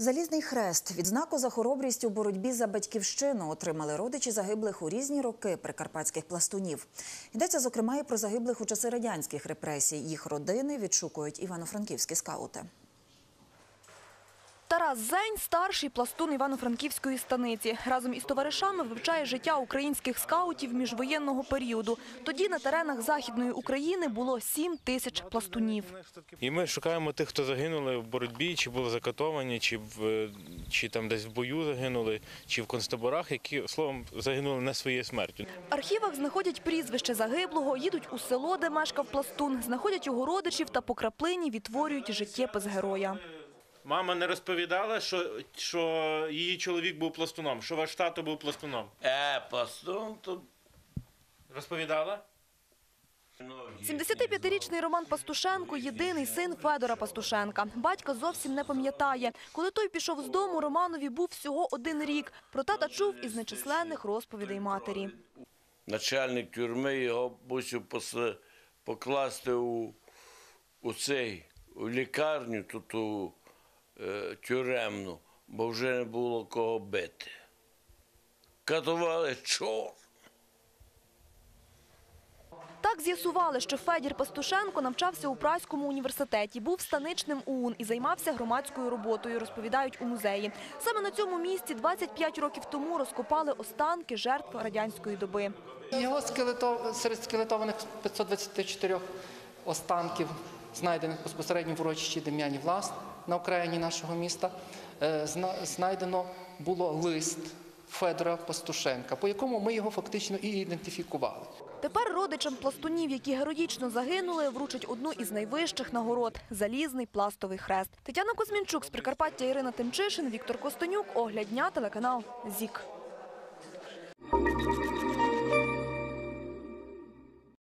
Залізний хрест відзнаку за хоробрість у боротьбі за батьківщину отримали родичі загиблих у різні роки прикарпатських пластунів. Йдеться зокрема і про загиблих у часи радянських репресій. Їх родини відшукують івано-франківські скаути. Тарас Зень – старший пластун Івано-Франківської станиці. Разом із товаришами вивчає життя українських скаутів міжвоєнного періоду. Тоді на теренах Західної України було 7 тисяч пластунів. І ми шукаємо тих, хто загинули в боротьбі, чи були закатовані, чи в чи там десь в бою загинули, чи в концтаборах, які словом загинули не своєю смертю. В архівах знаходять прізвище загиблого, їдуть у село, де мешкав пластун, знаходять його родичів та по краплині відтворюють життєпис героя. Мама не розповідала, що, що її чоловік був пластуном, що ваш тато був пластуном. Е, пластун тут. Розповідала? 75-річний Роман Пастушенко – єдиний син Федора Пастушенка. Батька зовсім не пам'ятає. Коли той пішов з дому, Романові був всього один рік. Про тата чув із нечисленних розповідей матері. Начальник тюрми його мусив покласти у, у цей, у лікарню тут у тюремну, бо вже не було кого бити. Катували чорт. Так з'ясували, що Федір Пастушенко навчався у Празькому університеті, був станичним ОУН і займався громадською роботою, розповідають у музеї. Саме на цьому місці 25 років тому розкопали останки жертв радянської доби. Його скелето, серед скелетованих 524 останків, знайдених безпосередньо в урочищі Дем'янів Лас на окраїні нашого міста, е, зна- знайдено було лист Федора Пастушенка, по якому ми його фактично і ідентифікували. Тепер родичам пластунів, які героїчно загинули, вручать одну із найвищих нагород – залізний пластовий хрест. Тетяна Кузьмінчук з Прикарпаття, Ірина Тимчишин, Віктор Костенюк, Огляд дня, телеканал ЗІК.